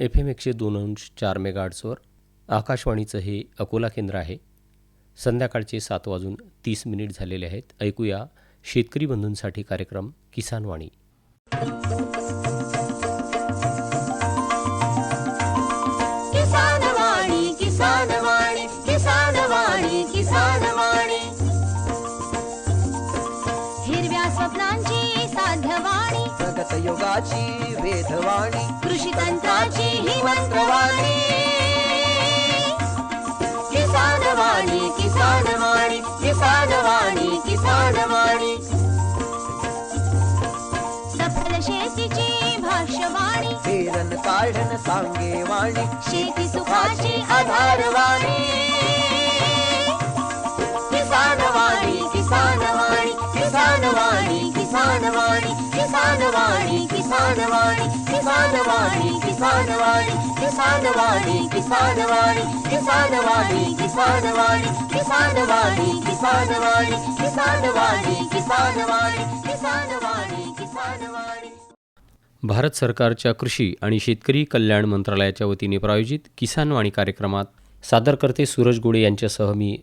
F M एकशे दोन अंश चार मेगार्ट्सवर आकाशवाणीचं हे अकोला केंद्र आहे. संध्याकाळचे सात वाजून तीस मिनिट झालेले आहेत. ऐकूया शेतकरी बंधूंसाठी कार्यक्रम किसानवाणी. साध्यवाणी प्रगत योगाची वेधवाणी कृषी तंत्राची ही मंत्रवाणी किसान वाणी किसान वाणी किसान वाणी किसान वाणी सफल शेतीची भाष्यवाणी. सांगे वाणी शेती सुखाची आधारवाणी. भारत सरकारच्या कृषी आणि शेतकरी कल्याण मंत्रालयाच्या वतीने प्रायोजित किसानवाणी कार्यक्रमात सादर करते सूरज गोडे यांच्यासह मी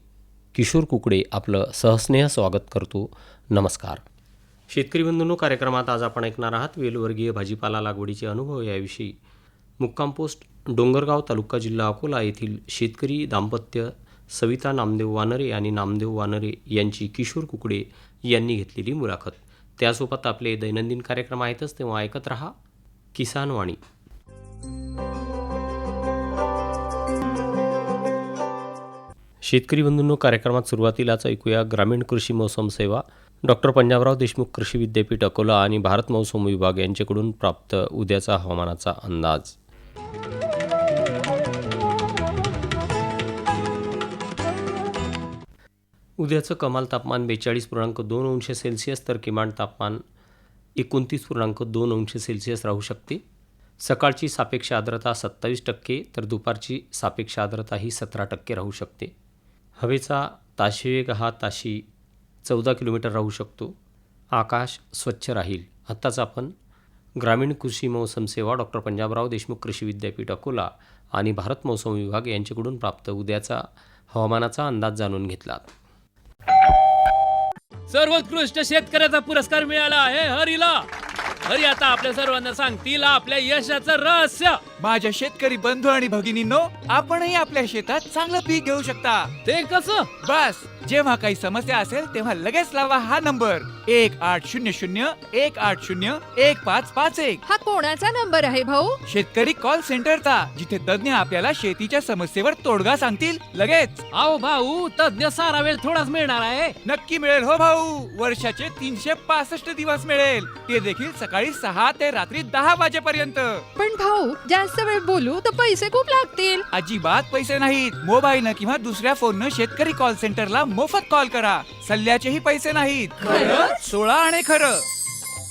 किशोर कुकडे आपलं सहस्नेह स्वागत करतो नमस्कार शेतकरी बंधूंनो कार्यक्रमात आज आपण ऐकणार आहात वेलवर्गीय भाजीपाला लागवडीचे अनुभव याविषयी मुक्काम पोस्ट डोंगरगाव तालुका जिल्हा अकोला येथील शेतकरी दाम्पत्य सविता नामदेव वानरे आणि नामदेव वानरे यांची किशोर कुकडे यांनी घेतलेली मुलाखत. त्यासोबत आपले दैनंदिन कार्यक्रम आहेतच तेव्हा ऐकत रहा किसानवाणी शेतकरी बंधूंनो कार्यक्रमात सुरुवातीलाच ऐकूया ग्रामीण कृषी मौसम सेवा. डॉक्टर पंजाबराव देशमुख कृषी विद्यापीठ अकोला आणि भारत मौसम विभाग यांच्याकडून प्राप्त उद्याचा हवामानाचा अंदाज. उद्याचं कमाल तापमान बेचाळीस पूर्णांक दोन अंश सेल्सिअस तर किमान तापमान एकोणतीस पूर्णांक दोन अंश सेल्सिअस राहू शकते. सकाळची सापेक्ष आर्द्रता सत्तावीस टक्के तर दुपारची सापेक्ष आर्द्रता ही सतरा टक्के राहू शकते. हवेचा ताशेवेग हा ताशी चौदा किलोमीटर राहू शकतो. आकाश स्वच्छ राहील. आत्ताच आपण ग्रामीण कृषी मौसम सेवा डॉक्टर पंजाबराव देशमुख कृषी विद्यापीठ अकोला आणि भारत मौसम विभाग यांच्याकडून प्राप्त उद्याचा हवामानाचा अंदाज जाणून घेतला. सर्वोत्कृष्ट शेतकऱ्याचा पुरस्कार मिळाला आहे हरीला! हरी आता आपल्या सर्वांना सांगतील आपल्या यशाचं रहस्य. माझ्या शेतकरी बंधू आणि भगिनींनो आपणही आपल्या शेतात चांगलं पीक घेऊ शकता. ते कसं? बस जेव्हा काही समस्या असेल तेव्हा लगेच लावा हा नंबर. एक आठ शून्य शून्य एक आठ शून्य एक पाच पाच एक. हा कोणाचा नंबर आहे भाऊ? शेतकरी कॉल सेंटरचा जिथे तज्ञ आपल्याला शेतीच्या समस्येवर तोडगा सांगतील लगेच. अहो भाऊ तज्ञ सारा वेळ थोडाच मिळणार आहे. नक्की मिळेल हो भाऊ. वर्षाचे तीनशे पासष्ट दिवस मिळेल. ते देखील सकाळी सहा ते रात्री दहा वाजेपर्यंत. पण भाऊ जास्त वेळ बोलू तर पैसे खूप लागतील. अजिबात पैसे नाहीत. मोबाईलनं किंवा दुसऱ्या फोननं शेतकरी कॉल सेंटरला मोफत कॉल करा. सल्ल्याचेही पैसे नाहीत. सोळा आणि खरं.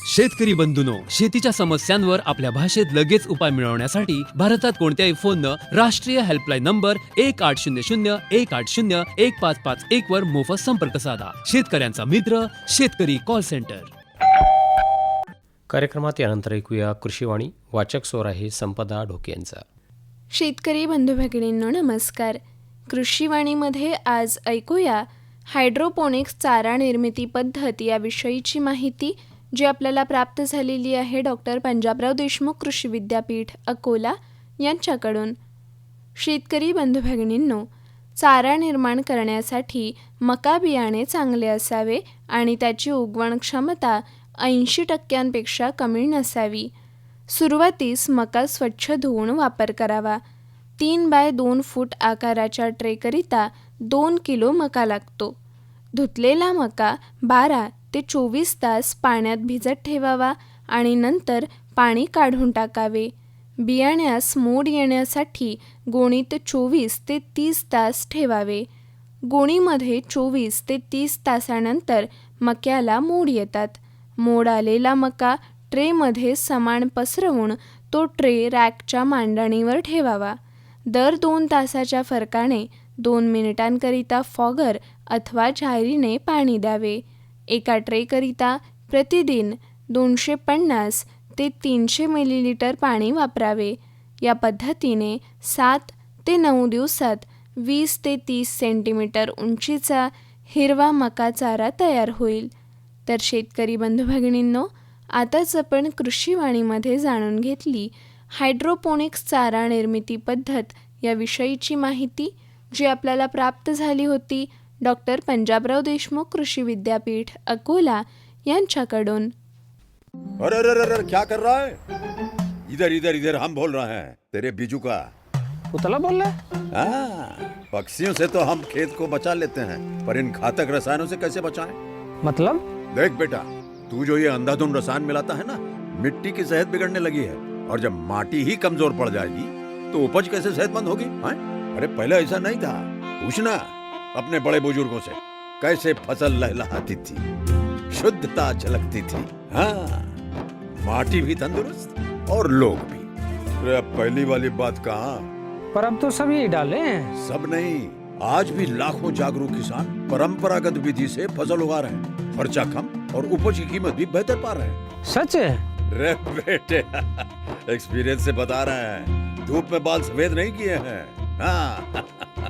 शेतकरी बंधूनो शेतीच्या समस्यांवर आपल्या भाषेत लगेच उपाय मिळवण्यासाठी भारतात कोणत्याही फोननं राष्ट्रीय हेल्पलाईन नंबर एक आठ शून्य शून्य एक आठ शून्य एक पाच पाच एक वर मोफत संपर्क साधा. शेतकऱ्यांचा मित्र शेतकरी कॉल सेंटर कार्यक्रमात यानंतर ऐकूया कृषीवाणी. वाचक स्वर आहे संपदा ढोके यांचा. शेतकरी बंधू भगिनींनो नमस्कार. कृषीवाणीमध्ये आज ऐकूया हायड्रोपोनिक्स चारा निर्मिती पद्धत याविषयीची माहिती जी आपल्याला प्राप्त झालेली आहे डॉक्टर पंजाबराव देशमुख कृषी विद्यापीठ अकोला यांच्याकडून. शेतकरी बंधू भगिनींनो चारा निर्माण करण्यासाठी मका बियाणे चांगले असावे आणि त्याची उगवण क्षमता ऐंशी टक्क्यांपेक्षा कमी नसावी. सुरुवातीस मका स्वच्छ धुवून वापर करावा. तीन बाय दोन फूट आकाराच्या ट्रेकरिता दोन किलो मका लागतो. धुतलेला मका बारा ते चोवीस तास पाण्यात भिजत ठेवावा आणि नंतर पाणी काढून टाकावे. बियाण्यास मोड येण्यासाठी गोणीत चोवीस ते तीस तास ठेवावे. गोणीमध्ये चोवीस ते तीस तासानंतर मक्याला मोड येतात. मोड आलेला मका ट्रेमध्ये समान पसरवून तो ट्रे रॅकच्या मांडणीवर ठेवावा. दर दोन तासाच्या फरकाने दोन मिनिटांकरिता फॉगर अथवा झायरीने पाणी द्यावे. एका ट्रेकरिता प्रतिदिन दोनशे पन्नास ते तीनशे मिलीलिटर पाणी वापरावे. या पद्धतीने सात ते नऊ दिवसात वीस ते तीस सेंटीमीटर उंचीचा हिरवा मका चारा तयार होईल. तर शेतकरी बंधू भगिनींनो आताच आपण कृषीवाणीमध्ये जाणून घेतली हायड्रोपोनिक्स चारा निर्मिती पद्धत या विषयीची माहिती जी आपल्याला प्राप्त झाली होती डॉक्टर पंजाबराव देशमुख कृषी विद्यापीठ अकोला यांच्याकडून. अरे अरे अरे अरे क्या कर रहा है? इधर इधर इधर हम बोल रहे हैं तेरे बीजू का। उतला बोल रहा है? हाँ, पक्षियों से तो हम खेत को बचा लेते हैं पर इन घातक रसायनों से कैसे बचाएं? मतलब? देख बेटा तू जो ये अंधाधुन रसायन मिलाता है ना मिट्टी की सेहत बिगड़ने लगी है और जब माटी ही कमज़ोर पड़ जाएगी तो उपज कैसे सेहतमंद होगी हाँ? अरे पहले ऐसा नहीं था। पूछना अपने बड़े बुज़ुर्गों से कैसे फ़सल लहलहाती थी शुद्धता झलकती थी हाँ? माटी भी तंदुरुस्त और लोग भी। अरे पहली वाली बात कहा? पर अब तो सभी डाले हैं। सब नहीं। आज भी लाखों जागरूक किसान परंपरागत विधि से फ़सल उगा रहे हैं। खर्चा कम और उपज की कीमत भी बेहतर पा रहे हैं। सच है? रे बेटे एक्सपीरियंस से बता रहे हैं। धूप में बाल सफ़ेद नहीं किए हैं। हाँ।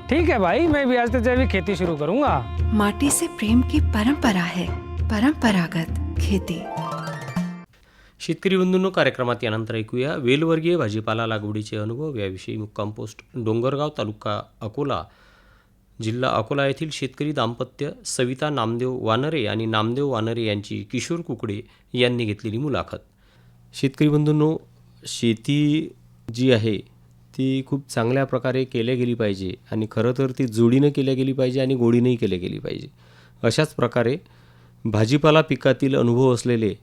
ठीक है भाई मैं भी आज तक जैविक खेती शुरू करूँगा। माटी से प्रेम की परंपरा है परंपरागत खेती। शेतकरी बंधूंनो कार्यक्रमात यानंतर ऐकूया. वेलवर्गीय भाजीपाला लागवडीचे अनुभव याविषयी मुक्काम पोस्ट डोंगरगाव तालुका अकोला. जिल्हा अकोला येथील शेतकरी दाम्पत्य सविता नामदेव वानरे आणि नामदेव वानरे यांची किशोर कुकडे यांनी घेतलेली मुलाखत. शेतकरी बंधूंनो शेती जी आहे ती खूप चांगल्या प्रकारे केल्या गेली पाहिजे आणि खरं तर ती जोडीनं केल्या गेली पाहिजे आणि गोडीनंही केल्या गेली पाहिजे. अशाच प्रकारे भाजीपाला पिकातील अनुभव असलेले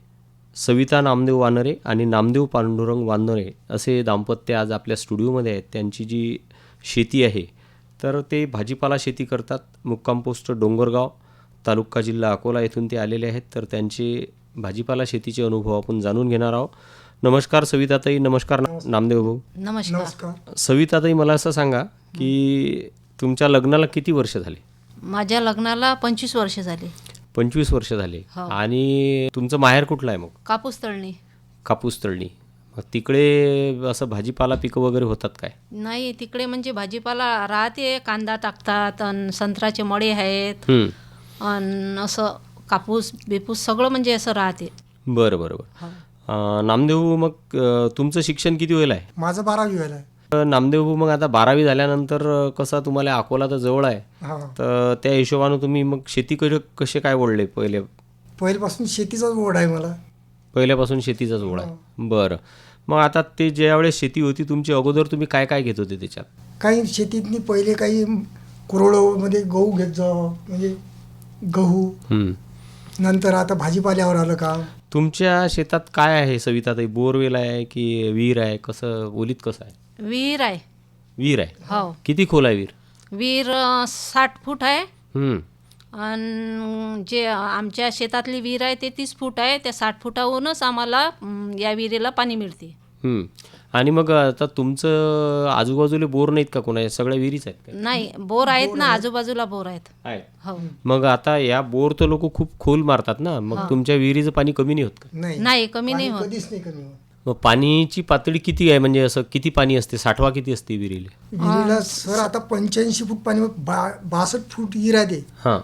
सविता नामदेव वानरे आणि नामदेव पांडुरंग वानरे असे दाम्पत्य आज आपल्या स्टुडिओमध्ये आहेत. त्यांची जी शेती आहे तर ते भाजीपाला शेती करतात. मुक्काम पोस्ट डोंगरगाव तालुका जिल्हा अकोला येथून ते आलेले आहेत. तर त्यांचे भाजीपाला शेतीचे अनुभव आपण जाणून घेणार आहोत. नमस्कार सविताताई नमस्कार. नामदेव भाऊ. नमस्कार. सविताताई मला असं सांगा की तुमच्या लग्नाला किती वर्ष झाले? माझ्या लग्नाला पंचवीस वर्ष झाले. पंचवीस वर्ष झाले. हो. आणि तुमचं माहेर कुठलं आहे मग? कापूस तळणी. कापूस तळणी. तिकडे असं भाजीपाला पिकं वगैरे होतात काय? नाही तिकडे म्हणजे भाजीपाला राहते कांदा टाकतात अन संत्र्याचे मळे आहेत हं. अन असं कापूस बिपूस सगळं म्हणजे असं राहते. बरं बरं बरं. अं, नामदेव मग अं, तुमचं शिक्षण किती होईल आहे? माझं बारावी व्हायला अं, नामदेव भाऊ मग आता बारावी झाल्यानंतर अं, कसं तुम्हाला अकोला तर जवळ आहे. हा. तर त्या हिशोबानं तुम्ही मग शेती कसे कसे काय ओढले पहिले? पहिल्यापासून शेतीचाच ओढ आहे मला. पहिल्यापासून शेतीचाच ओढ आहे. बरं. मग आता ते ज्यावेळेस शेती होती तुमची अगोदर तुम्ही काय काय घेत होते त्याच्यात? काही शेतीतनी पहिले काही कुरवडोमध्ये गहू घेत जावं म्हणजे गहू. हं. नंतर आता भाजीपाल्यावर आलं काम तुमच्या शेतात काय आहे सविताताई बोरवेल आहे की विहीर आहे? कसं ओलीत कसं आहे? विहीर आहे. विहीर आहे? हो. किती खोल आहे विहीर? विहीर अं, साठ फूट आहे. हं. आणि जे आमच्या शेतातली विहीर आहे ते तीस फूट आहे त्या साठ फुटाहूनच आम्हाला या विहिरीला पाणी मिळते. हं. आणि मग आता तुमचं आजूबाजूला बोर नाहीत का कोणा? सगळ्या विहिरीच आहेत नाही बोर आहेत ना आजूबाजूला बोर आहेत. आहेत. हो. मग आता या बोर तर लोक खूप खोल मारतात ना मग तुमच्या विहिरीचं पाणी कमी नाही होत का? नाही. नाही कमी नाही होत. मग पाणीची पातळी किती आहे? म्हणजे असं किती पाणी असते? साठवा किती असते विहिरीला? विहिरीला सर आता पंच्याऐंशी फूट पाणी बा बासष्ट फूट विहीर आहे हां.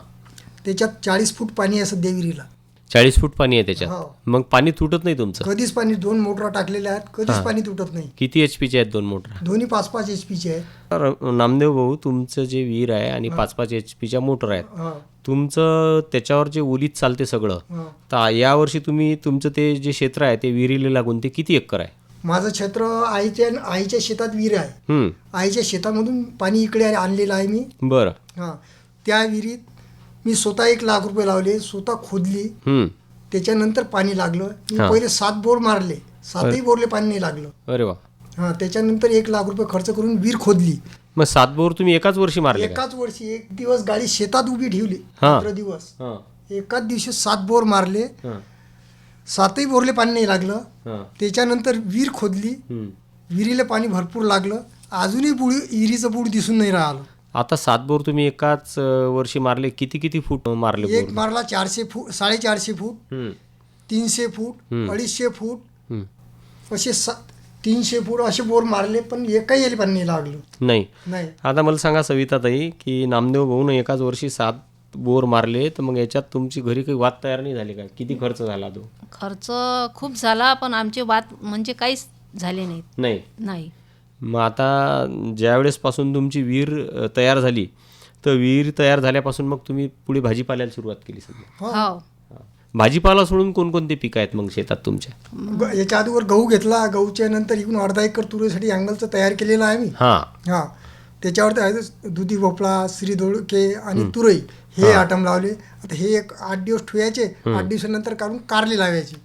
त्याच्यात चाळीस फूट पाणी आहे सध्या विहिरीला चाळीस फूट पाणी आहे त्याच्यात? हो. मग पाणी तुटत नाही तुमचं? कधीच पाणी दोन मोटरा टाकलेल्या आहेत कधीच पाणी तुटत नाही. किती एच पीचे आहेत दोन मोटर? दोन्ही पाच पाच एच पीचे आहेत. तर नामदेव भाऊ तुमचं जे विहीर आहे आणि पाच पाच एच पीच्या मोटर आहेत हा. तुमचं त्याच्यावर जे ओलीत चालते सगळं हा. तर यावर्षी तुम्ही तुमचं ते जे क्षेत्र आहे ते विहिरीला लागून ते किती एकर आहे? माझं क्षेत्र आईच्या आईच्या शेतात विहीर आहे. आईच्या शेतामधून पाणी इकडे आणलेलं आहे मी. बरं. हां. त्या विहिरीत मी स्वतः एक लाख रुपये लावले स्वतः खोदली. त्याच्यानंतर पाणी लागलं. मी हां. पहिले सात बोर मारले. सातही बोरले पाणी नाही लागलं. अरे वा. हां त्याच्यानंतर एक लाख रुपये खर्च करून विहीर खोदली. मग सात बोर तुम्ही एकाच वर्षी मारले का? एकाच वर्षी. एक दिवस गाडी शेतात उभी ठेवली. हां. दिवस. हां, एकाच दिवशी सात बोर मारले. हां, सातही बोरले पाणी नाही लागलं. हां, त्याच्यानंतर विहीर खोदली. विहिरीला पाणी भरपूर लागलं. अजूनही बुड विहिरीचं बुड दिसून नाही राहिलं. आता सात बोर तुम्ही एकाच वर्षी मारले किती किती फूट मारले एक बोर मारला चारशे फूट साडेचारशे फूट तीनशे फूट हम्म. अडीचशे फूट. असे सा तीनशे फूट असे बोर मारले पण एकही येईल पण नाही लागलो. नाही. नाही. आता मला सांगा सविताताई की नामदेव भाऊन एकाच वर्षी सात बोर मारले तर मग याच्यात तुमची घरी काही वाद तयार नाही झाली का? किती खर्च झाला तो? खर्च खूप झाला पण आमचे वाद म्हणजे काहीच झाले नाहीत. नाही. नाही. मग आता ज्यावेळेसपासून तुमची विहीर तयार झाली तर विहीर तयार झाल्यापासून मग तुम्ही पुढे भाजीपाल्याला सुरुवात केली समजा हो. हा. भाजीपाला सोडून कोणकोणते पिकं आहेत मग शेतात तुमच्या? याच्या अगोदर गहू घेतला गहूच्या नंतर इकडून अर्धा एकर तुरीसाठी अँगलचं तयार केलेलं आहे मी. हां. हा. त्याच्यावर ते आहे दुधी भोपळा श्री दोडके आणि तुरई हे आटम लावले. आता हे एक आठ दिवस ठेवायचे आठ दिवसानंतर काढून कारली लावायची.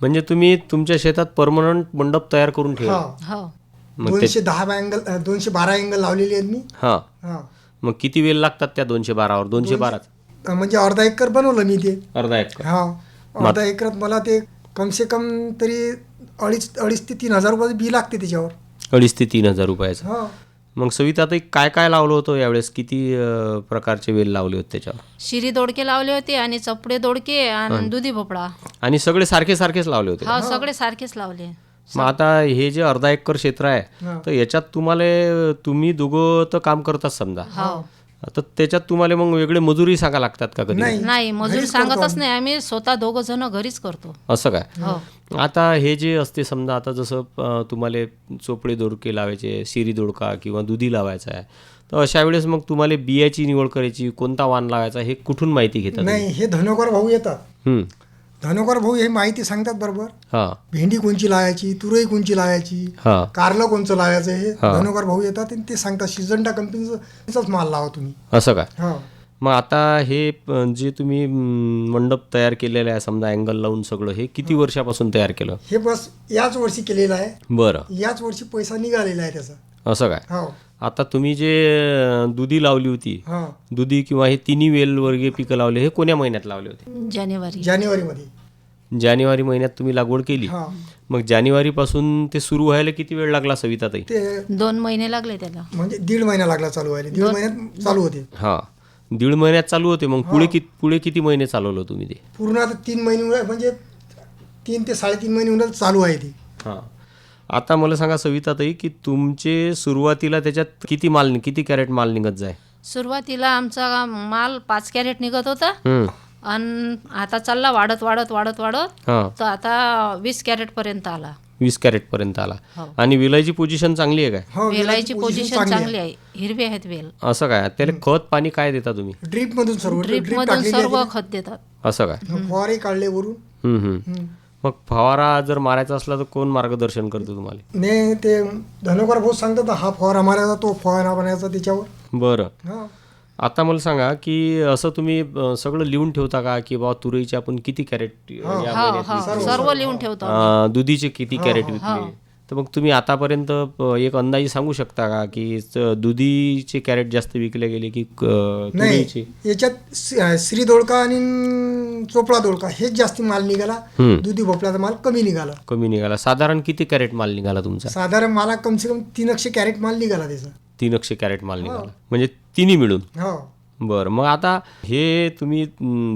म्हणजे तुम्ही तुमच्या शेतात परमनंट मंडप तयार करून ठेवा हा. हो. मग ते दोनशे दहा अँगल दोनशे बारा अँगल लावलेली आहेत मी. हां. हा. मग किती वेळ लागतात त्या दोनशे बारावर? दोनशे बाराच. म्हणजे अर्धा एकर बनवलं मी ते. अर्धा एक हा. अर्धा एकरात मला ते कमसे कम तरी अडीच अडीच ते तीन हजार रुपयाचं बी लागते त्याच्यावर. अडीच ते तीन हजार रुपयाचं. हा. मग सविता ताई काय काय लावलं होतं यावेळेस? किती अ, प्रकारचे वेल लावले होते त्याच्यावर? शिरी दोडके लावले होते आणि चपडे दोडके आणि दुधी भोपळा. आणि सगळे सारखे सारखेच लावले होते हा सगळे सारखेच लावले. मग आता हे जे अर्धा एकर क्षेत्र आहे तर याच्यात तुम्हाला तुम्ही दोघं तर काम करतात समजा. हो. तर त्याच्यात तुम्हाला मग वेगळे मजुरी सांगा लागतात का कधी? नाही. मजूर सांगतच नाही. आम्ही स्वतः दोघं जण घरीच करतो. असं काय? हो. आता हे जे असते समजा आता जसं तुम्हाला चोपडे दोडके लावायचे शिरी दोडका किंवा दुधी लावायचा आहे तर अशा वेळेस मग तुम्हाला बियाची निवड करायची कोणता वाण लावायचा हे कुठून माहिती घेतात? नाही हे धनोकर भाऊ येतात. धनोकर भाऊ हे माहिती सांगतात बरोबर? हा. भेंडी कोणची लावायची तुरई कोणची लावायची हा. कारलं कोणचं लावायचं हे हा. धनोकर भाऊ येतात आणि ते सांगतात सिजंटा कंपनीचाच माल लावा तुम्ही. असं काय हा. मग आता हे जे तुम्ही मंडप तयार केलेलं आहे समजा अँगल लावून सगळं हे किती वर्षापासून तयार केलं? हे बस याच वर्षी केलेलं आहे. बरं. याच वर्षी पैसा निघालेला आहे त्याचा. असं काय? हो. आता तुम्ही जे दुधी लावली होती हा. दुधी किंवा हे तिन्ही वेलवर्गीय पिकं लावले हे कोण्या महिन्यात लावले होते? जानेवारी. जानेवारीमध्ये. जानेवारी महिन्यात तुम्ही लागवड केली. हा. मग जानेवारीपासून ते सुरू व्हायला किती वेळ लागला सविताताई? ते दोन महिने लागले त्याला. म्हणजे दीड महिना लागला चालू व्हायला. दीड महिन्यात चालू होते. हा. दीड महिन्यात चालू होते मग पुढे किती पुढे किती महिने चालवलं तुम्ही ते? पूर्ण आता तीन महिने म्हणजे तीन ते साडेतीन महिने उन्हाळ्यात चालू आहे ते. हां. आता मला सांगा सविताताई की तुमचे सुरुवातीला त्याच्यात किती माल किती कॅरेट माल निघत जाय? सुरुवातीला आमचा माल पाच कॅरेट निघत होता. हम्म. आणि आता चालला वाढत वाढत वाढत वाढत. हां. तर आता वीस कॅरेट पर्यंत आला. वीस कॅरेट पर्यंत आला. हो. आणि विलायची पोझिशन चांगली आहे काय? हो वेलाची पोझिशन चांगली आहे. हिरवी आहेत वेल. असं काय? त्याला खत पाणी काय देता तुम्ही? ड्रीप मधून सर्व ड्रीप ड्रीप मधून टाकलेली सर्व खत देतात. असं काय. फवारे काढले वरून. हम्म, हम्म. मग फवारा जर मारायचा असला तर कोण मार्गदर्शन करतो तुम्हाला? ने ते धनोकर भाऊ सांगतात हा फवारा मारायचा तो फवारा बनायचा त्याच्यावर. बरं. हा. आता मला सांगा की असं तुम्ही अ, सगळं लिहून ठेवता का? की बाबा तुरीचे आपण किती कॅरेट या हा महिन्यात हा. सर्व लिहून ठेवतो अ, दुधीचे किती कॅरेट विकले? तर मग तुम्ही आतापर्यंत एक अंदाजी सांगू शकता का की च- दुधीचे कॅरेट जास्त विकले गेले की क- तुरीचे नाही याच्यात श्री दोडका आणि चोपडा दोडका हेच जास्ती माल निघाला. हम्म. दुधी भोपळ्याचा माल कमी निघाला. कमी निघाला. साधारण किती कॅरेट माल निघाला तुमचा? साधारण मला कमसे कम तीन एकशे कॅरेट माल निघाला त्याचा. तीन अक्षे कॅरेट माल निघाला. म्हणजे तिन्ही मिळून. हो. बरं मग आता हे तुम्ही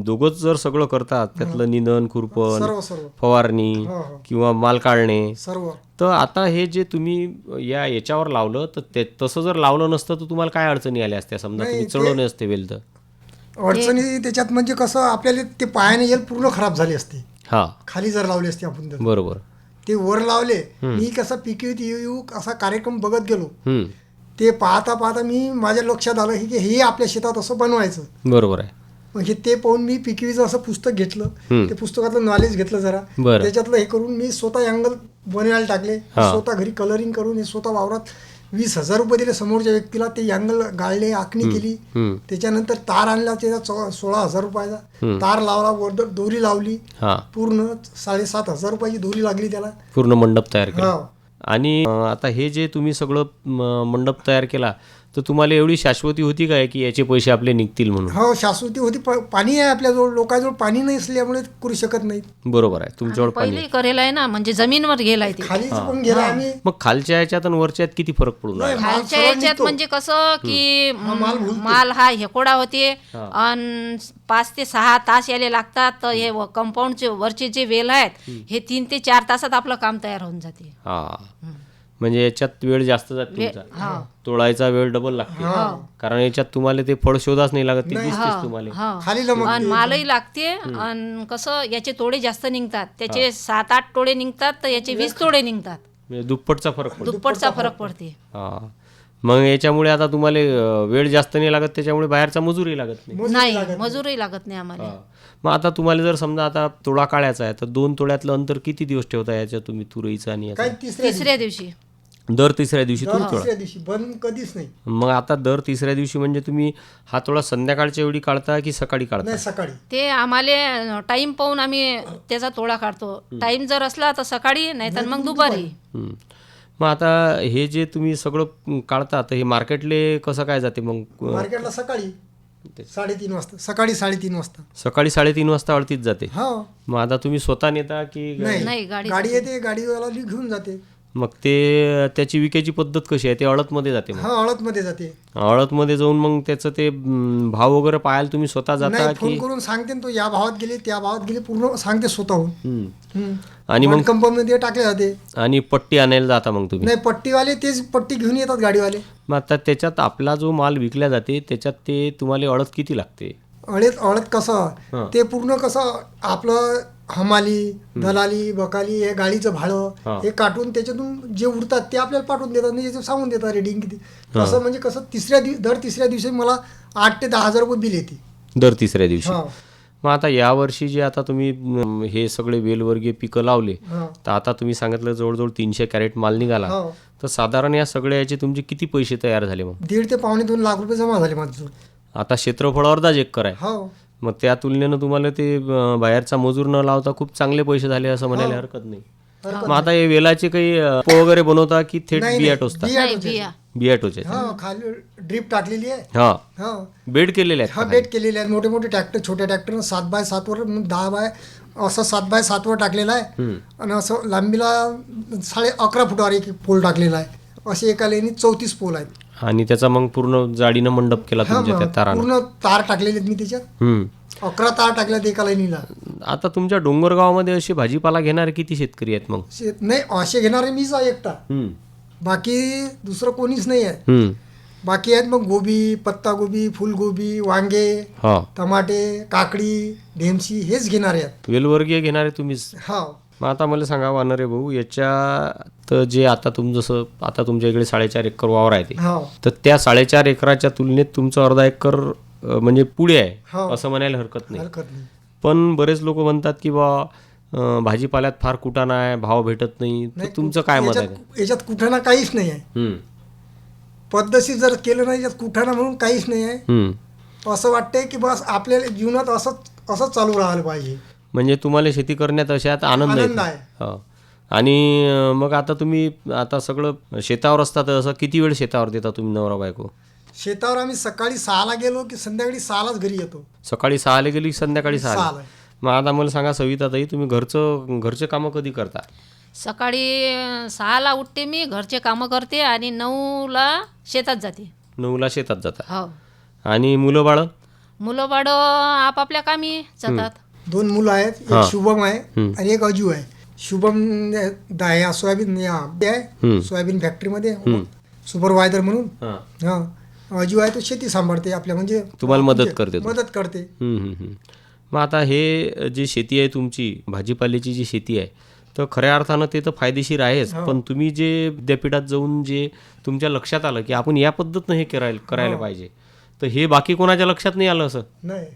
दोघंच जर सगळं करतात त्यातलं निंदन खुरपण सर्व सर्व. फवारणी हो, हो. किंवा माल काढणे. सर्व. तर आता हे जे तुम्ही या याच्यावर लावलं तर ते तसं जर लावलं नसतं तर तुम्हाला काय अडचणी आल्या असत्या? समजा नाही, तुम्ही ते- चढवणे असते वेल तर. अडचणी त्याच्यात म्हणजे कसं आपल्याला ते पायाने येईल पूर्ण खराब झाली असते. हा. खाली जर लावली असते आपण तर. बरोबर. ते वर लावले मी कसं पिकी येऊ येऊ असा कार्यक्रम बघत गेलो. हम्म, ते पाहता पाहता मी माझ्या लक्षात आलं की हे आपल्या शेतात असं बनवायचं. बरोबर आहे. हे ते पाहून मी पिकवीचं असं पुस्तक घेतलं. ते पुस्तकातलं नॉलेज घेतलं जरा. त्याच्यातलं हे करून मी स्वतः अँगल बनवायला टाकले. स्वतः घरी कलरिंग करून हे स्वतः वावरात वीस हजार रुपये दिले समोरच्या व्यक्तीला. ते अँगल गाळले आखणी केली. त्याच्यानंतर तार आणला त्याचा सोळा हजार रुपयाचा. तार लावला वर दोरी लावली. पूर्ण साडेसात हजार रुपयाची दोरी लागली त्याला. पूर्ण मंडप तयार केला. हा. आणि आता हे जे तुम्ही सगळं मंडप तयार केला तर तुम्हाला एवढी शाश्वती होती काय की याचे पैसे आपले निघतील म्हणून? हो शाश्वती होती प- पाणी आहे आपल्याजवळ लोकांजवळ पाणी नसल्यामुळे करू शकत नाहीत. बरोबर आहे तुमच्यावर पाणी पहिले करेल आहे ना म्हणजे जमीनवर गेलाय ते. खालीच पण गेला आम्ही. मग खालच्या याच्यात आणि वरच्या यात किती फरक पडून राहिला? खालच्या याच्यात. म्हणजे कसं की माल हा हेकोडा होते आणि पाच ते सहा तास याले लागतात तर हे कंपाऊंडचे वरचे जे वेल आहेत हे तीन ते चार तासात आपलं काम तयार होऊन जाते. हा. म्हणजे याच्यात वेळ जास्त जाते तुमचा. हा. तोडायचा वेळ डबल लागते. कारण याच्यात तुम्हाला ते फळ शोधाच नाही लागत ते दिसतेच तुम्हाला. खाली लमक आणि मालही लागते आणि कसं याचे तोडे जास्त निघतात. त्याचे सात आठ तोडे निघतात तर याचे वीस तोडे निघतात. म्हणजे दुप्पटचा फरक पडतो. दुप्पटचा फरक पडते. हा. मग याच्यामुळे आता तुम्हाला वेळ जास्त नाही लागत त्याच्यामुळे बाहेरचा मजूरही लागत नाही. नाही मजूरही लागत नाही आम्हाला. मग आता तुम्हाला जर समजा आता तोडा काढायचा आहे तर दोन तोड्यातलं अंतर किती दिवस ठेवता याच्यात तुम्ही तुरईचं आणि तिसऱ्या दिवशी. दर तिसऱ्या दिवशी दर तुम्ही तोडा. दिवशी बंद कधीच नाही. मग आता दर तिसऱ्या दिवशी म्हणजे तुम्ही हा तोडा संध्याकाळच्या एवढी काढता की सकाळी काढता? नाही सकाळी. ते आम्हाला टाइम पाहून आम्ही त्याचा तोडा काढतो. टाइम जर असला तर सकाळी नाही तर मग दुपारी. मग आता हे जे तुम्ही सगळं काढता तर हे मार्केटले कसं काय जाते मग? मार्केटला सकाळी साडेतीन वाजता सकाळी साडेतीन वाजता. सकाळी साडेतीन वाजता अडतीच जाते. हो. मग आता तुम्ही स्वतः नेता की नाही, नाही गाडी गाडी येते गाडीवाला घेऊन जाते. मग ते त्याची विकायची पद्धत कशी आहे? ते अळतमध्ये जाते मग. हा हळदमध्ये जाते. अळतमध्ये जाऊन मग त्याचं ते भाव वगैरे पाहायला तुम्ही स्वतः जाता नाही फोन की? करून सांगते ना तो या भावात गेले त्या भावात गेले पूर्ण सांगते स्वतःहून. हम्म. आणि मग? कंपनीमध्ये टाकले जाते. आणि पट्टी आणायला जाता मग तुम्ही? नाही पट्टीवाले तेच पट्टी घेऊन येतात गाडीवाले. मग आता त्याच्यात आपला जो माल विकला जाते त्याच्यात ते तुम्हाला अळत किती लागते? अळेत अळत. कसं? ते पूर्ण कसं आपलं हमाली दलाली बकाली हे गाडीचं. भाडं हे. काटून त्याच्यातून जे उरतात ते आपल्याला पाठवून देतात म्हणजे सांगून देतात रेडिंग किती. कसं म्हणजे कसं तिसऱ्या दिव दर तिसऱ्या दिवशी मला आठ ते दहा हजार रुपये बिल येते. दर तिसऱ्या दिवशी. हा. मग आता यावर्षी जे आता तुम्ही हे सगळे वेलवर्गीय पिकं लावले तर आता तुम्ही सांगितलं जवळजवळ तीनशे कॅरेट माल निघाला. हो. तर साधारण या सगळ्या याचे तुमचे किती पैसे तयार झाले मग? दीड ते पावणे दोन लाख रुपये जमा झाले माझं आता क्षेत्रफळ अर्धाच एकर आहे हो. मग त्या तुलनेनं तुम्हाला ते बाहेरचा मजूर न लावता खूप चांगले पैसे झाले असं म्हणायला हरकत नाही. मग आता हे वेलाचे काही पो वगैरे बनवता की थेट नाही, बिया नाही, टोचता? बिया नाही टोचायचे. बिया. बिया टोचे हो खाली ड्रीप टाकलेली आहे. हा. हो. बेड केलेले आहेत हा का बेट केलेले आहेत. मोठे मोठे ट्रॅक्टर छोट्या ट्रॅक्टरनं सात बाय सातवर मग दहा बाय असं सात बाय सातवर टाकलेलं आहे. आणि असं लांबीला साडे अकरा फुटावर एक पोल टाकलेला आहे. असे एका लेनी चौतीस पोल आहेत? आणि त्याचा मग पूर्ण जाडीनं मंडप केला हा तुमच्या त्या मग तारानं. पूर्ण तार टाकलेले आहेत मी त्याच्यात? हम्म. अकरा तार टाकल्यात एका लाईनीला. आता तुमच्या डोंगरगावामध्ये असे भाजीपाला घेणारे किती शेतकरी आहेत मग? शेत- नाही असे घेणारे मीच आहे एकटा. हम्म. बाकी दुसरं कोणीच नाही आहे. हम्म. बाकी आहेत मग गोबी पत्तागोबी फुलगोबी वांगे हा. टमाटे काकडी ढेमशी हेच घेणारे आहेत. वेलवर्गीय घेणारे तुम्हीच. हा. मग आता मला सांगा वानरे भाऊ याच्यात जे आता तुम जसं आता तुमच्या इकडे साडेचार एकर वावर आहे ते. हा. तर त्या साडेचार एकराच्या तुलनेत तुमचं अर्धा एकर अं, म्हणजे पुढे आहे हो. असं म्हणायला हरकत नाही. हरकत नाही. पण बरेच लोक म्हणतात की बा अं, भाजीपाल्यात फार कुटाणा आहे भाव भेटत नाही. तर तुमचं काय मत आहे? याच्यात याच्यात कुठं ना काहीच नाही आहे. हम्म. पद्धतशीर जर केलं नाही याच्यात कुठं ना म्हणून काहीच नाही आहे. हम्म. असं वाटतंय की बस आपल्याला जीवनात असंच असंच चालू राहायला पाहिजे. म्हणजे तुम्हाला शेती करण्यात अशात आनंद आनंद आहे. आहे. हो. आणि अं, मग आता तुम्ही आता सगळं शेतावर असता तर असं किती वेळ शेतावर देता तुम्ही नवरा बायको? शेतावर आम्ही सकाळी सहाला गेलो की संध्याकाळी सहालाच घरी येतो. सकाळी सहाला गेली की संध्याकाळी सहाला? सहाला. मग आता मला सांगा सविता ताई तुम्ही घरचं घरचे कामं कधी करता? सकाळी अं, सहाला उठते मी घरचे कामं करते आणि नऊला शेतात जाते. नऊला शेतात जाता? हो. आणि मुलं बाळं? मुलं बाळ आपापल्या कामी जातात. दोन मुलं आहेत हा. एक शुभम आहे हम्म. आणि एक अजू आहे शुभम दा- सोयाबीन या ते हम्म. आहे सोयाबीन फॅक्टरीमध्ये सुपरवायझर म्हणून हां हा अजू आहे तो शेती सांभाळते आपल्या म्हणजे तुम्हाला मदत म्हणजे करते तो. मदत करते हम्म, हम्म, हम्म. मग आता हे जी शेती आहे तुमची भाजीपाल्याची जी शेती आहे तर खऱ्या अर्थानं ते तर फायदेशीर आहेच हो. पण तुम्ही जे विद्यापीठात जाऊन जे तुमच्या लक्षात आलं की आपण या पद्धतीनं हे करायला करायला हो. पाहिजे तर हे बाकी कोणाच्या लक्षात नाही आलं असं नाही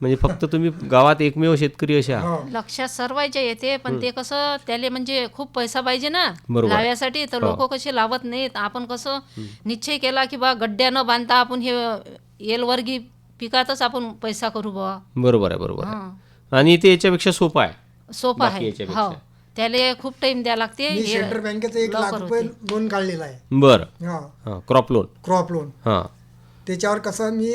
म्हणजे फक्त तुम्ही गावात एकमेव शेतकरी आहात हो. लक्षात सर्वायच्या येते पण ते कसं त्याले म्हणजे खूप पैसा पाहिजे ना. लावायसाठी तर हो. लोक कसे लावत नाहीत. आपण कसं निश्चय केला की बा गड्ड्या न बांधता आपण हे एलवर्गी पिकातच आपण पैसा करू बुवा. बरोबर आहे बरोबर आहे. हां. आणि ते याच्यापेक्षा सोपं आहे. सोपं आहे. हो. त्याला खूप टाइम द्यावा लागते. हे सेंट्रल बँकेचं एक लाख रुपये. लोन काढलेलं आहे. बरं. हा. हां क्रॉप लोन क्रॉप लोन हां. त्याच्यावर कसं मी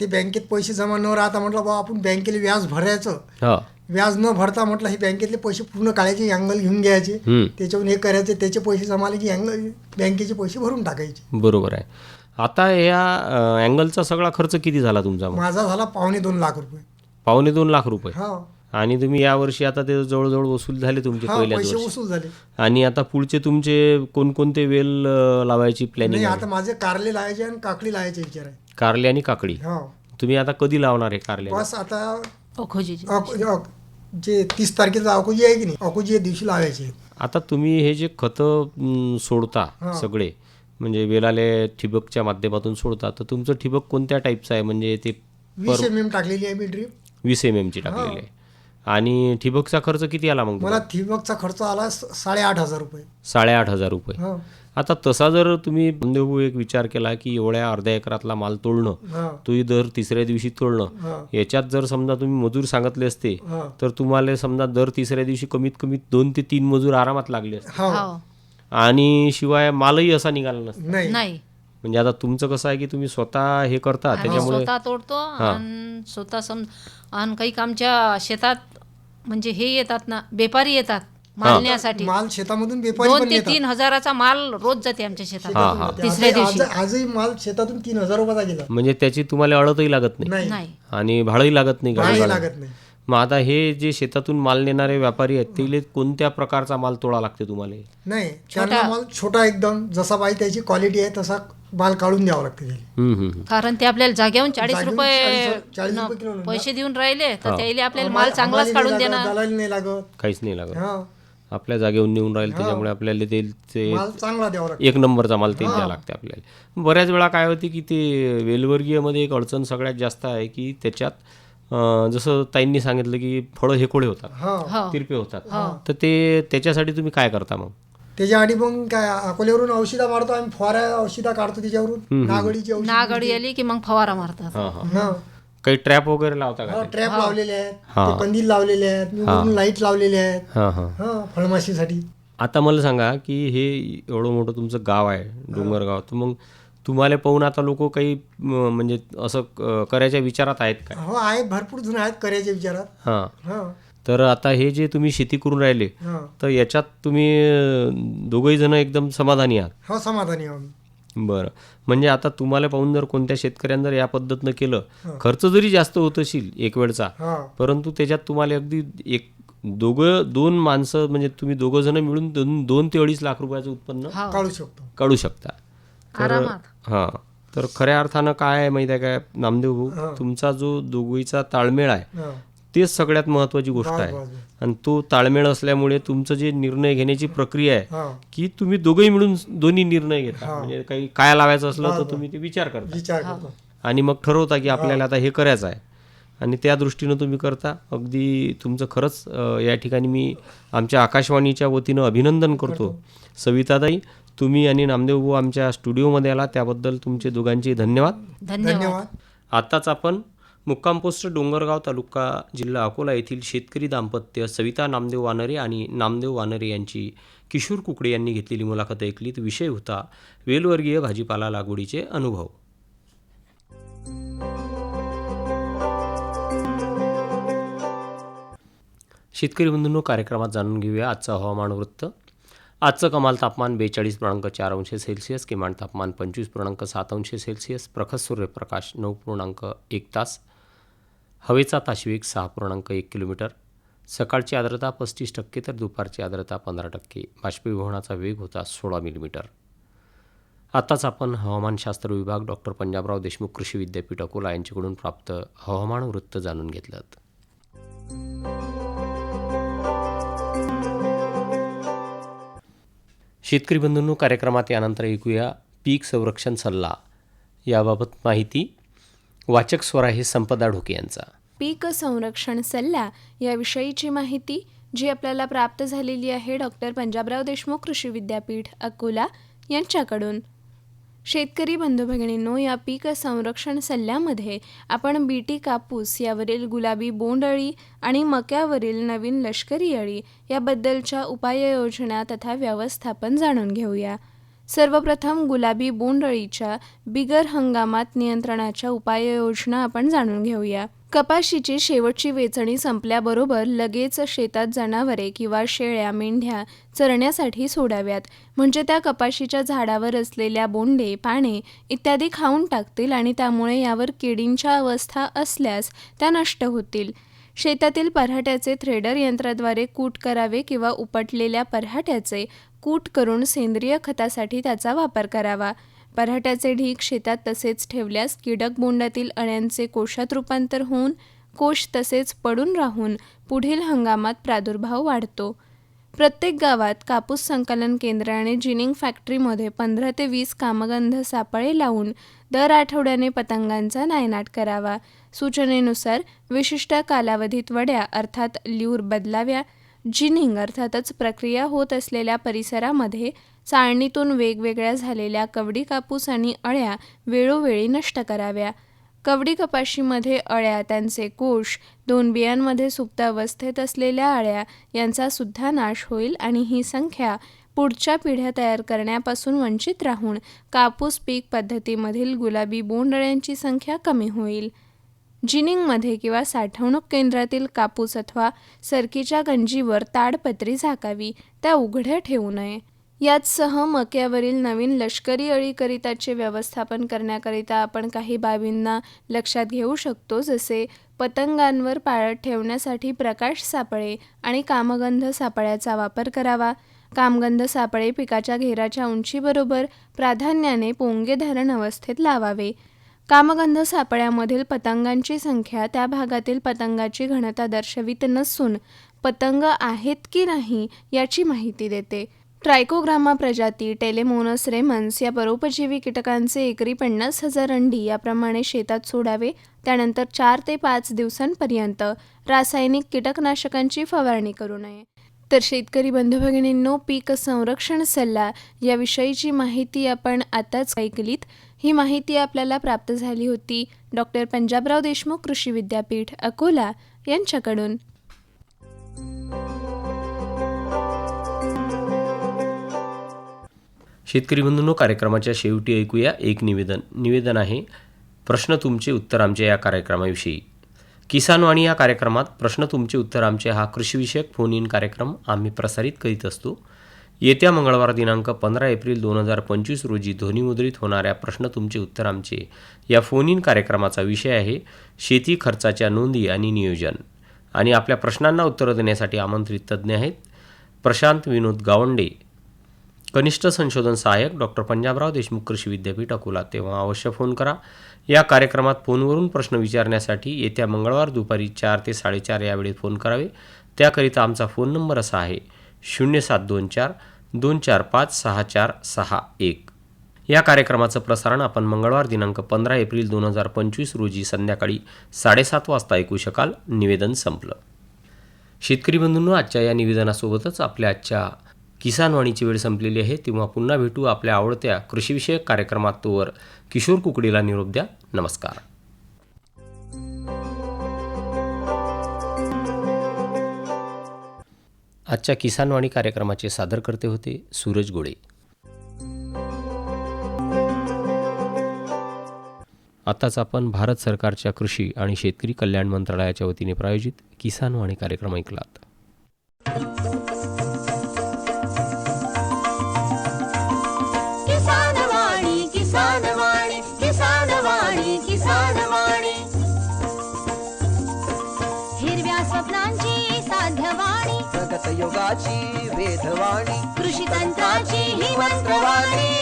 ते बँकेत पैसे जमा न राहता म्हटलं बा आपण बँकेला व्याज भरायचं. हां. व्याज न भरता म्हटलं हे बँकेतले पैसे पूर्ण काढायचे अँगल घेऊन घ्यायचे. त्याच्यावरून हे करायचे त्याचे पैसे जमाले की अँगल बँकेचे पैसे भरून टाकायचे. बरोबर आहे. आता या अँगलचा सगळा खर्च किती झाला तुमचा माझा झाला पावणे दोन लाख रुपये. पावणे दोन लाख रुपये. हा. आणि तुम्ही यावर्षी आता ते जवळजवळ वसूल झाले तुमचे हा पहिल्याच पैसे वर्षी. वसूल झाले. आणि आता पुढचे तुमचे कोणकोणते वेल लावायची प्लॅनिंग आता माझे कारले लावायचे आणि काकडी लावायचे विचार आहे. कारले आणि काकडी. हा. तुम्ही आता कधी लावणार आहे कारले? बस आता अखोजीची अक- अक- जे तीस तारखेचा अकोजी आहे की नाही? अकोजी या दिवशी लावायचे. आता तुम्ही हे जे खतं सोडता. सगळे म्हणजे वेलाले ठिबकच्या माध्यमातून सोडता तर तुमचं ठिबक कोणत्या टाईपचं आहे? म्हणजे ते वीस एम एम टाकलेली आहे मी ड्रीप वीस एम एमची टाकलेली आहे. आणि ठिबकचा खर्च किती आला मग मला तुम्हाला? ठिबकचा खर्च आला स- साडेआठ हजार रुपये. साडेआठ हजार रुपये. हा. आता तसा जर तुम्ही बंधू एक विचार केला की एवढ्या अर्ध्या एकरातला माल तोडणं हा. तोही दर तिसऱ्या दिवशी तोडणं याच्यात जर समजा तुम्ही मजूर सांगितले असते तर तुम्हाला समजा दर तिसऱ्या दिवशी कमीत कमी दोन ते तीन मजूर आरामात लागले असते. हो. हो. आणि शिवाय मालही असा निघाला नसता. म्हणजे आता तुमचं कसं आहे की तुम्ही स्वतः हे करता त्याच्यामुळे स्वतः तोडतो आणि स्वतः सम आणि काही आमच्या शेतात म्हणजे हे येतात ना व्यापारी येतात. माल नेण्यासाठी माल शेतामधून दोन पण ते नेतात. तीन हजाराचा माल रोज जाते आमच्या शेतात. हा हा. तिसऱ्या आज- दिवशी. आजही माल शेतातून तीन हजार रुपयाचा गेला. म्हणजे त्याची तुम्हाला अडतही लागत नाही. नाही. नाही. आणि भाडंही लागत नाही गाडी काही. लागत नाही. मग आता हे जे शेतातून माल नेणारे व्यापारी आहेत ते कोणत्या प्रकारचा माल तोडा लागते तुम्हाला? नाही त्यांना माल छोटा एकदम जसा पाहिजे त्याची क्वालिटी आहे तसा माल काढून द्यावा लागते त्याला. हम्म, हम्म, हम्म. कारण ते आपल्याला जागेहून चाळीस रुपये चाळीस- चाळीस न- रुपये किलो ना. पैसे देऊन राहिले तर त्याला आपल्याला माल चांगलाच आम्हाला काढून नाही देणार. लागत, दलाली नाही लागत. काहीच नाही लागत. हा. आपल्या जागेहून नेऊन राहील त्याच्यामुळे आपल्याला ते ते माल चांगला द्यावा लागतो. एक नंबरचा माल ते द्यावा लागते आपल्याला. बऱ्याच वेळा काय होते की ते वेलवर्गीयमध्ये एक अडचण सगळ्यात जास्त आहे की त्याच्यात जसं ताईंनी सांगितलं की फळं हेकोळे होतात हा. हो. तिरपे होतात. तर ते त्याच्यासाठी तुम्ही काय करता मग? त्याच्यासाठी मग काय अकोल्यावरून औषधा मारतो आम्ही फवारा औषधा काढतो त्याच्यावरून नागडीची औषध नागडी आली की मग फवारा मारतात. हां हां. हा. काही ट्रॅप वगैरे लावता का ते? ट्रॅप लावलेले आहेत. हा. ते कंदील लावलेले आहेत. मी वरून लाइट लावलेले आहेत. हां हां. हा फळमाशीसाठी. आता मला सांगा की हे एवढं मोठं तुमचं गाव आहे डोंगरगाव तर मग तुम्हाला पाहून आता लोक काही म, म्हणजे असं क- करायच्या विचारात आहेत काय हो आहेत. भरपूर जण आहेत करायच्या विचारात. हां. हा. तर आता हे जे तुम्ही शेती करून राहिले हा. तर याच्यात तुम्ही अं, दोघंही जण एकदम समाधानी आहात? हो समाधानी आहो आम्ही. बरं. म्हणजे आता तुम्हाला पाहून जर कोणत्या शेतकऱ्यानं जर या पद्धतीनं केलं खर्च जरी जास्त होत असेल एक वेळचा परंतु त्याच्यात तुम्हाला अगदी एक दोघं दोन माणसं म्हणजे तुम्ही दोघं जण मिळून दोन दोन ते अडीच लाख रुपयाचं उत्पन्न काढू शकतो. काढू शकता. तर आरामात. हां. तर खऱ्या अर्थानं काय आहे माहिती आहे काय नामदेव भाऊ? तुमचा जो दोघीचा ताळमेळ आहे तेच सगळ्यात महत्त्वाची गोष्ट आहे. आणि तो ताळमेळ असल्यामुळे तुमचं जे निर्णय घेण्याची प्रक्रिया आहे हा. की तुम्ही दोघंही मिळून दोन्ही निर्णय घेता. म्हणजे काही काय लावायचं असलं तर तुम्ही ते विचार करता. विचार करतो. आणि मग ठरवता की आपल्याला आता हे करायचं आहे. आणि त्या दृष्टीनं तुम्ही करता. अगदी तुमचं खरंच या ठिकाणी मी आमच्या आकाशवाणीच्या वतीनं अभिनंदन करतो. सविताताई तुम्ही आणि नामदेव भाऊ आमच्या स्टुडिओमध्ये आला. त्याबद्दल तुमचे दोघांचे धन्यवाद. धन्यवाद. धन्यवाद. आताच आपण मुक्काम पोस्ट डोंगरगाव तालुका जिल्हा अकोला येथील शेतकरी दाम्पत्य सविता नामदेव वानरे आणि नामदेव वानरे यांची किशोर कुकडे यांनी घेतलेली मुलाखत ऐकली विषय होता वेलवर्गीय भाजीपाला लागवडीचे अनुभव. शेतकरी बंधूंनो कार्यक्रमात जाणून घेऊया आजचं हवामान वृत्त. आजचं कमाल तापमान बेचाळीस पूर्णांक चार अंश सेल्सिअस किमान तापमान पंचवीस पूर्णांक सात अंश सेल्सिअस प्रखर सूर्यप्रकाश नऊ पूर्णांक एक तास हवेचा ताशवेग सहा पूर्णांक एक किलोमीटर. सकाळची आर्द्रता पस्तीस टक्के तर दुपारची आर्द्रता पंधरा टक्के. बाष्पीभवनाचा वेग होता सोळा मिलीमीटर. आताच आपण हवामानशास्त्र विभाग डॉक्टर पंजाबराव देशमुख कृषी विद्यापीठ अकोला यांच्याकडून प्राप्त हवामान वृत्त जाणून घेतलं शेतकरी बंधूंनो कार्यक्रमात यानंतर ऐकूया पीक संरक्षण सल्ला. याबाबत माहिती वाचक स्वर आहे संपदा ढोके यांचा. पीक संरक्षण सल्ला याविषयीची माहिती जी आपल्याला प्राप्त झालेली आहे डॉक्टर पंजाबराव देशमुख कृषी विद्यापीठ अकोला यांच्याकडून. शेतकरी बंधू भगिनींनो या पीक संरक्षण सल्ल्यामध्ये आपण बीटी कापूस यावरील गुलाबी बोंडअळी आणि मक्यावरील नवीन लष्करी अळी याबद्दलच्या उपाययोजना तथा व्यवस्थापन जाणून घेऊया. सर्वप्रथम गुलाबी बोंडअळीच्या बिगर हंगामात नियंत्रणाच्या उपाययोजना आपण जाणून घेऊया. कपाशीची शेवटची वेचणी संपल्याबरोबर लगेच शेतात जनावरे किंवा शेळ्या मेंढ्या चरण्यासाठी सोडाव्यात. म्हणजे त्या कपाशीच्या झाडावर असलेल्या बोंडे पाने इत्यादी खाऊन टाकतील आणि त्यामुळे यावर किडींच्या अवस्था असल्यास त्या नष्ट होतील. शेतातील पराठ्याचे थ्रेडर यंत्राद्वारे कूट करावे किंवा उपटलेल्या पराठ्याचे कूट करून सेंद्रिय खतासाठी त्याचा वापर करावा. पराठ्याचे ढीक शेतात तसेच ठेवल्यास किडक बोंडातील अळ्यांचे कोशात रूपांतर होऊन कोश तसेच पडून राहून पुढील हंगामात प्रादुर्भाव वाढतो. प्रत्येक गावात कापूस संकलन केंद्र आणि जिनिंग फॅक्टरीमध्ये पंधरा ते वीस कामगंध सापळे लावून दर आठवड्याने पतंगांचा नायनाट करावा. सूचनेनुसार विशिष्ट कालावधीत वड्या अर्थात ल्यूर बदलाव्या जिनिंग अर्थातच प्रक्रिया होत असलेल्या परिसरामध्ये चाळणीतून वेगवेगळ्या झालेल्या कवडी कापूस आणि अळ्या वेळोवेळी नष्ट कराव्या. कवडी कपाशीमध्ये अळ्या त्यांचे कोश दोन बियांमध्ये सुप्त अवस्थेत असलेल्या अळ्या यांचा सुद्धा नाश होईल आणि ही संख्या पुढच्या पिढ्या तयार करण्यापासून वंचित राहून कापूस पीक पद्धतीमधील गुलाबी बोंडअळ्यांची संख्या कमी होईल. जिनिंगमध्ये किंवा साठवणूक केंद्रातील कापूस अथवा सरकीच्या गंजीवर ताडपत्री झाकावी त्या उघड्या ठेवू नये. याचसह मक्यावरील नवीन लष्करी अळीकरिताचे व्यवस्थापन करण्याकरिता आपण काही बाबींना लक्षात घेऊ शकतो जसे पतंगांवर पाळत ठेवण्यासाठी प्रकाश सापळे आणि कामगंध सापळ्याचा वापर करावा. कामगंध सापळे पिकाच्या घेराच्या उंचीबरोबर प्राधान्याने पोंगे धरण अवस्थेत लावावे. कामगंध सापळ्यामधील पतंगांची संख्या त्या भागातील पतंगाची घनता दर्शवित नसून पतंग आहेत की नाही याची माहिती देते. ट्रायकोग्रामा प्रजाती टेलेमोनस रेमन्स या परोपजीवी कीटकांचे एकरी पन्नास हजार अंडी याप्रमाणे शेतात सोडावे त्यानंतर चार ते पाच दिवसांपर्यंत रासायनिक कीटकनाशकांची फवारणी करू नये. तर शेतकरी बंधू भगिनींनो पीक संरक्षण सल्ला याविषयीची माहिती आपण आताच ऐकलीत. ही माहिती आपल्याला प्राप्त झाली होती. डॉक्टर पंजाबराव देशमुख कृषी विद्यापीठ अकोला यांच्याकडून. शेतकरी बंधूंनो कार्यक्रमाच्या शेवटी ऐकूया एक निवेदन. निवेदन आहे प्रश्न तुमचे उत्तर आमचे या कार्यक्रमाविषयी. किसानवाणी या कार्यक्रमात प्रश्न तुमचे उत्तर आमचे हा कृषीविषयक फोन इन कार्यक्रम आम्ही प्रसारित करीत असतो. येत्या मंगळवार दिनांक पंधरा एप्रिल दोन हजार पंचवीस रोजी ध्वनिमुद्रित होणाऱ्या प्रश्न तुमचे उत्तर आमचे या फोन इन कार्यक्रमाचा विषय आहे शेती खर्चाच्या नोंदी आणि नियोजन. आणि आपल्या प्रश्नांना उत्तरं देण्यासाठी आमंत्रित तज्ज्ञ आहेत प्रशांत विनोद गावंडे कनिष्ठ संशोधन सहाय्यक डॉक्टर पंजाबराव देशमुख कृषी विद्यापीठ अकोला. तेव्हा अवश्य फोन करा. या कार्यक्रमात फोनवरून प्रश्न विचारण्यासाठी येत्या मंगळवार दुपारी चार ते साडेचार या वेळेत फोन करावे. त्याकरिता आमचा फोन नंबर असा आहे शून्य सात दोन चार दोन चार पाच सहा चार सहा एक. या कार्यक्रमाचं प्रसारण आपण मंगळवार दिनांक पंधरा एप्रिल दोन हजार पंचवीस रोजी संध्याकाळी साडेसात वाजता ऐकू शकाल. निवेदन संपलं. शेतकरी बंधूंनो आजच्या या निवेदनासोबतच आपल्या आजच्या किसानवाणीची वेळ संपलेली आहे. तेव्हा पुन्हा भेटू आपल्या आवडत्या कृषीविषयक कार्यक्रमात तोवर किशोर कुकडीला निरोप द्या. नमस्कार. आजच्या किसानवाणी कार्यक्रमाचे सादरकर्ते होते सूरज गोळे आताच आपण भारत सरकारच्या कृषी आणि शेतकरी कल्याण मंत्रालयाच्या वतीने प्रायोजित किसानवाणी कार्यक्रम ऐकलात. हिरव्या स्वप्नांची साध्यवाणी. प्रगत योगाची वेधवाणी. कृषी तंत्राची ही मंत्रवाणी.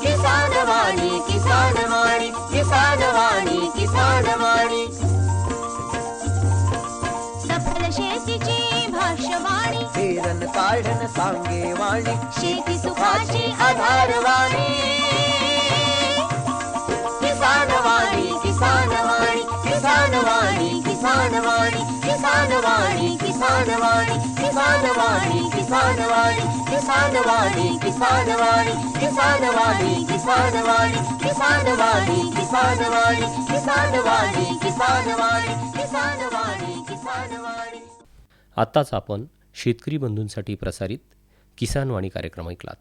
किसान वाणी किसान वाणी किसान वाणी किसान वाणी सफल शेतीची भाष्यवाणी. वाणी शेती सुखाची आधारवाणी. वाणी किसान वाणी किसान वाणी किसान वाणी किसान वाणी किसान किसानवाणी किसानवाणी किसानवाणी किसानवाणी किसानवाणी किसानवाणी किसानवाणी किसानवाणी किसानवाणी किसानवाणी किसानवाणी किसानवाणी किसानवाणी आत्ताच आपण शेतकरी बंधूंसाठी प्रसारित किसानवाणी कार्यक्रम ऐकलात